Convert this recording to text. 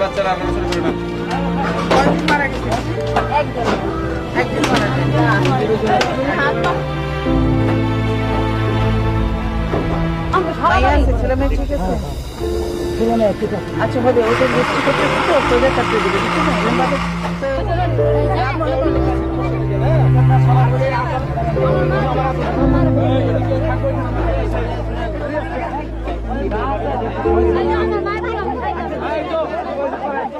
বাচ্চারা আমরা শুরু করি না মেয়ে ঠিক আছে আচ্ছা হবে ওদের লিস্ট করতে তো সোজা কাটতে দিবে ঠিক আছে